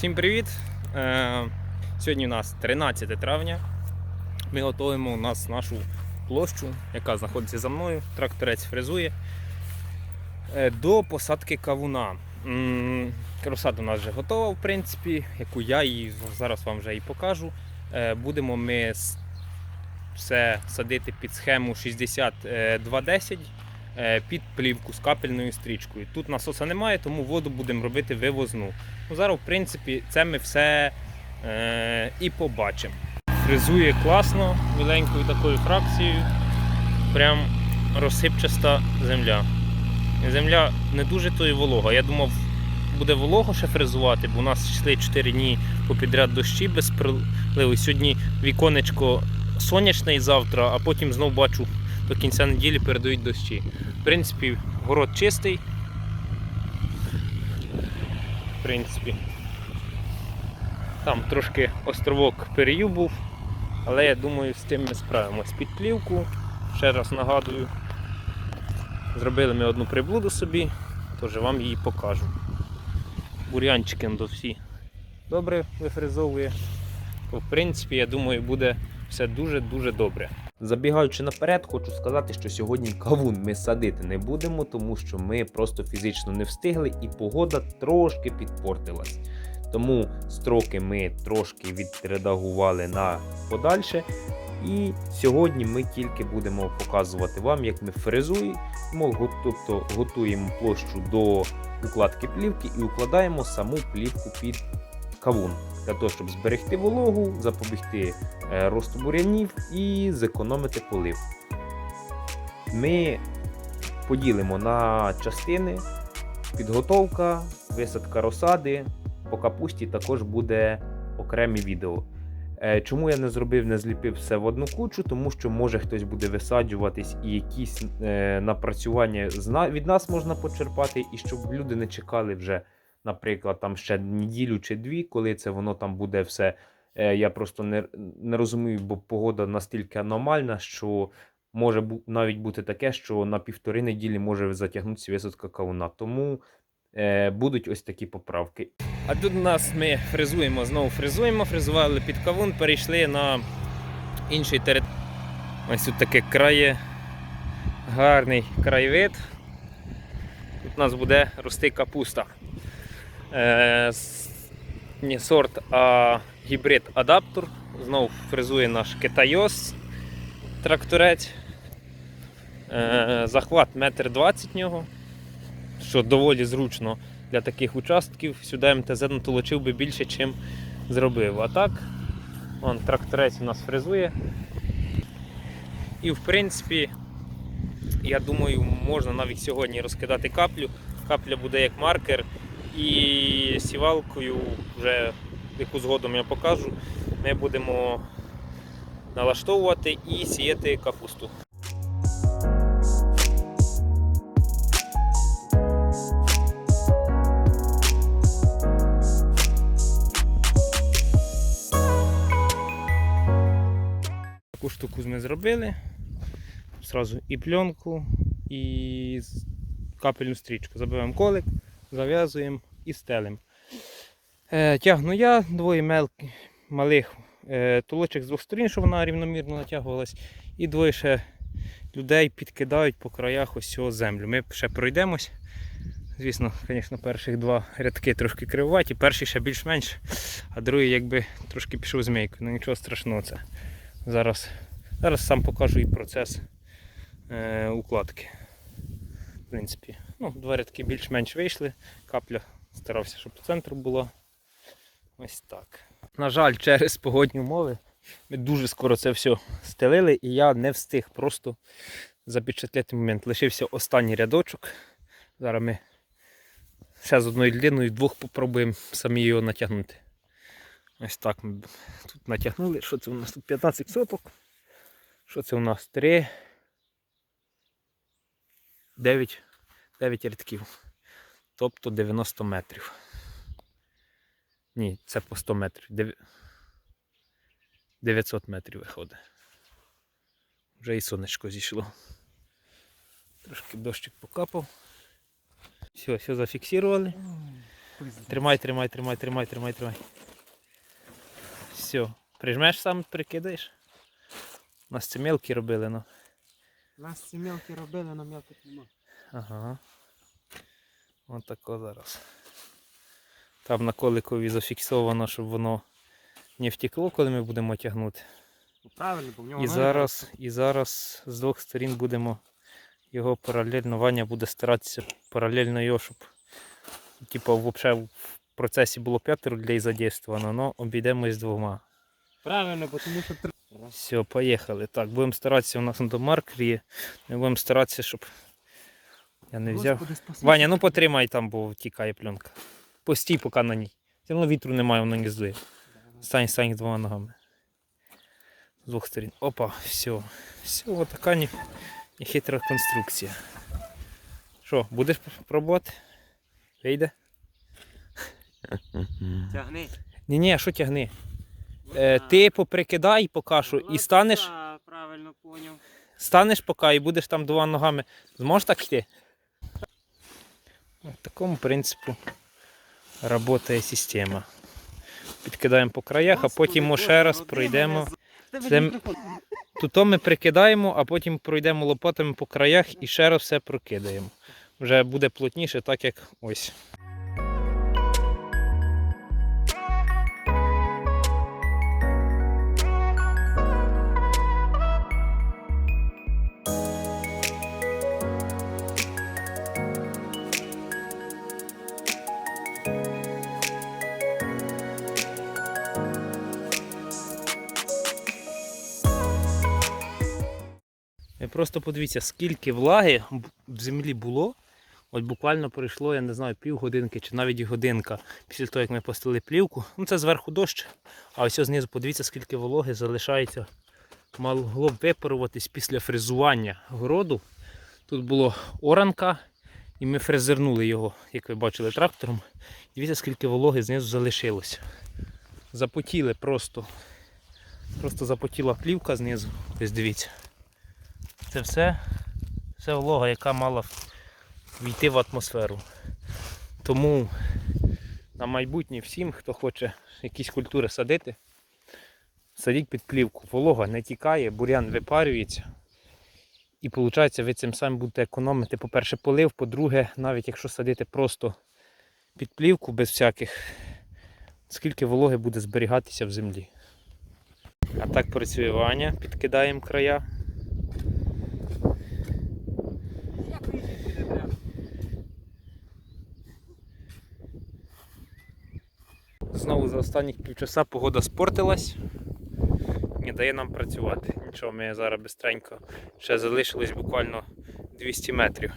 Всім привіт! Е, Сьогодні у нас 13 травня. Ми готуємо у нас нашу площу, яка знаходиться за мною. Тракторець фрезує е, до посадки кавуна. М, Розсада у нас вже готова, в принципі, яку я її зараз вам вже і покажу. Е, Будемо ми все садити під схему 6210 е, під плівку з капельною стрічкою. Тут насоса немає, тому воду будемо робити вивозну. Ну, зараз, в принципі, це ми все е, і побачимо. Фрезує класно, миленькою такою фракцією. Прям розсипчаста земля. Земля не дуже то і волога. Я думав, буде волого ще фрезувати, бо у нас йшли 4 дні попідряд дощі без приливу. Сьогодні віконечко сонячне і завтра, а потім знов бачу до кінця неділі передають дощі. В принципі, город чистий. В принципі. Там трошки островок переїв був, але я думаю, з тим ми справимось. Під плівку, ще раз нагадую, зробили ми одну приблуду собі, тож вам її покажу. Бур'янчики до всі добре вифризовує. В принципі, я думаю, буде все дуже-дуже добре. Забігаючи наперед, хочу сказати, що сьогодні кавун ми садити не будемо, тому що ми просто фізично не встигли і погода трошки підпортилась. Тому строки ми трошки відредагували на подальше. І сьогодні ми тільки будемо показувати вам, як ми фрезуємо, тобто готуємо площу до укладки плівки і укладаємо саму плівку під кавун для того, щоб зберегти вологу, запобігти е, росту бурянів і зекономити полив. Ми поділимо на частини підготовка, висадка розсади. По капусті також буде окреме відео. Е, Чому я не зробив, не зліпив все в одну кучу? Тому що може хтось буде висаджуватись і якісь е, напрацювання від нас можна почерпати, і щоб люди не чекали вже, наприклад, там ще неділю чи дві, коли це воно там буде все. Е, Я просто не, не розумію, бо погода настільки аномальна, що може навіть бути таке, що на півтори неділі може затягнутися висадка кавуна. Тому е, будуть ось такі поправки. А тут у нас ми фрезуємо, знову фрезуємо, фрезували під кавун, перейшли на інший територій. Ось тут таке крає, гарний краєвид. Тут у нас буде рости капуста. Е, не сорт, а гібрид адаптор. Знову фрезує наш китайос тракторець. Е, захват 1,20 м нього, що доволі зручно для таких участків. Сюди МТЗ натолочив би більше, чим зробив. А так, вон, тракторець у нас фрезує. І в принципі, я думаю, можна навіть сьогодні розкидати каплю. Капля буде як маркер. І сівалкою, вже яку згодом я покажу, ми будемо налаштовувати і сіяти капусту. Таку штуку ми зробили. Зразу і пленку, і капельну стрічку. Забиваємо колик, зав'язуємо і стелимо. Е, тягну я двоє мелких, малих е, толочок з двох сторін, щоб вона рівномірно натягувалась. І двоє ще людей підкидають по краях ось цього землю. Ми ще пройдемось. Звісно, звісно, перших два рядки трошки кривуваті, перший ще більш-менш, а другий якби трошки пішов змійкою. Ну нічого страшного це. Зараз, зараз сам покажу і процес е, укладки. В принципі, ну, два рядки більш-менш вийшли. Капля старався, щоб по центру була. Ось так. На жаль, через погодні умови ми дуже скоро це все стелили і я не встиг просто запечатлити момент. Лишився останній рядочок. Зараз ми ще з одною людиною двох попробуємо самі його натягнути. Ось так ми тут натягнули. Що це у нас тут 15 соток? Що це у нас? 3. 9, 9 рядків. Тобто 90 метрів. Ні, це по 100 метрів. 900 метрів виходить. Вже і сонечко зійшло. Трошки дощик покапав. Все, все зафіксували. Тримай, тримай, тримай, тримай, тримай, тримай. Все. Прижмеш сам, прикидаєш. У нас це мелкі робили, ну. Нас ці мелкі робили, на мелких нема. Ага. Ось тако зараз. Там на коликові зафіксовано, щоб воно не втекло, коли ми будемо тягнути. Ну, Правильно, бо в нього І зараз, і зараз з двох сторін будемо його паралельно, Ваня буде старатися паралельно його, щоб типу, взагалі в процесі було п'ятеро людей задействовано, але обійдемось двома. Правильно, бо тому що. Все, поїхали. Так, будемо старатися, у нас до маркері. Ми будемо старатися, щоб я не взяв. Господи. Ваня, ну потримай там, бо тікає пленка. Постій поки на ній. Все одно вітру немає, воно не здує. Стань, стань двома ногами. З двох сторін. Опа, все. Все, от така не, хитра конструкція. Що, будеш пробувати? Вийде? Тягни. Ні, ні, а що тягни? Е, ти поприкидай поки що і станеш, правильно поняв. станеш поки і будеш там двома ногами. Зможеш так йти? В такому принципу працює система. Підкидаємо по краях, а потім ми ще раз пройдемо. Це Це... Тут ми прикидаємо, а потім пройдемо лопатами по краях і ще раз все прокидаємо. Вже буде плотніше, так як ось. Просто подивіться, скільки влаги в землі було. От буквально пройшло, я не знаю, півгодинки чи навіть годинка після того, як ми постели плівку. Ну це зверху дощ, а ось знизу подивіться, скільки вологи залишається. Могло б випаруватись після фрезування городу. Тут було оранка, і ми фрезернули його, як ви бачили, трактором. Дивіться, скільки вологи знизу залишилося. Запотіли просто. Просто запотіла плівка знизу. Ось дивіться. Це все, все волога, яка мала війти в атмосферу. Тому на майбутнє всім, хто хоче якісь культури садити, садіть під плівку. Волога не тікає, бурян випарюється. І виходить, ви цим самим будете економити, по-перше, полив, по-друге, навіть якщо садити просто під плівку без всяких, скільки вологи буде зберігатися в землі. А так працює Ваня, підкидаємо края. Знову за останні півчаса погода спортилась. Не дає нам працювати. Нічого, ми зараз бистренько. Ще залишилось буквально 200 метрів.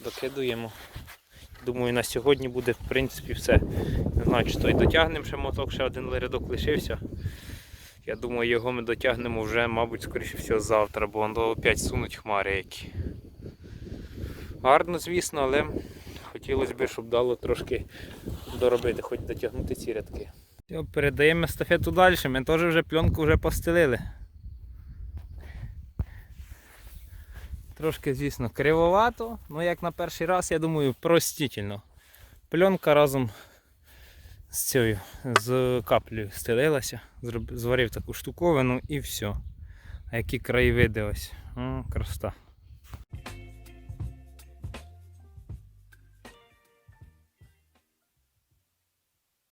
Докидуємо. Думаю, на сьогодні буде в принципі все. Не знаю, чи то й дотягнемо ще моток, ще один рядок лишився. Я думаю, його ми дотягнемо вже, мабуть, скоріше всього завтра, бо воно опять сунуть хмари які. Гарно, звісно, але хотілося б, щоб дало трошки доробити, хоч дотягнути ці рядки. Все, передаємо естафету далі. Ми теж вже пленку вже постелили. Трошки, звісно, кривовато, але як на перший раз, я думаю, простительно. Пленка разом з цією, з каплею стелилася, зварив таку штуковину і все. А які краєвиди ось. О, красота.